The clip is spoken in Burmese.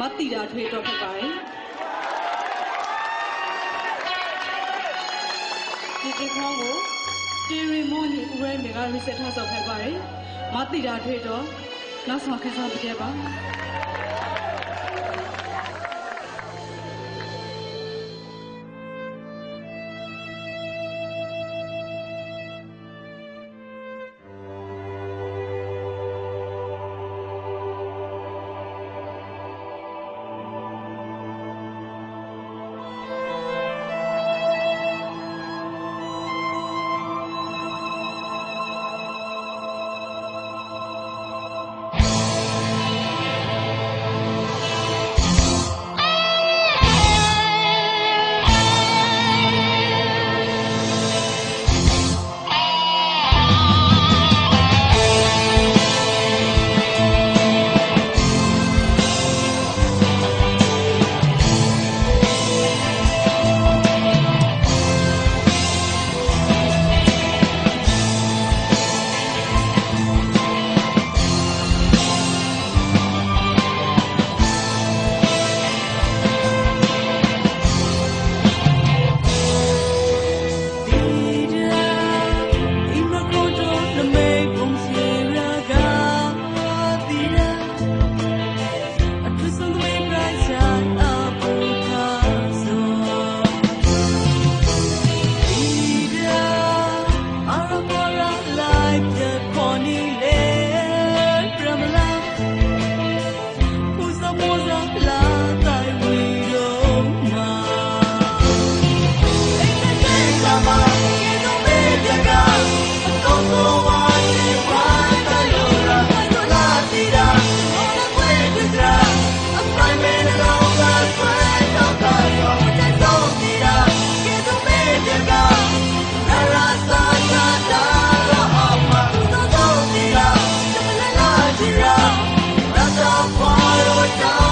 မတ်တီတာထွေးတော့ဖြစ်ပါတယ်ဒီကခေါင်းကိုတီရီမွန်ဦးရဲမြေကရစ်ဆက်ထားဆောက်ခဲ့ပါတယ်မတ်တီတာထွေးတော့နောက်ဆုံးခန်းစားပြခဲ့ပါ like you. song.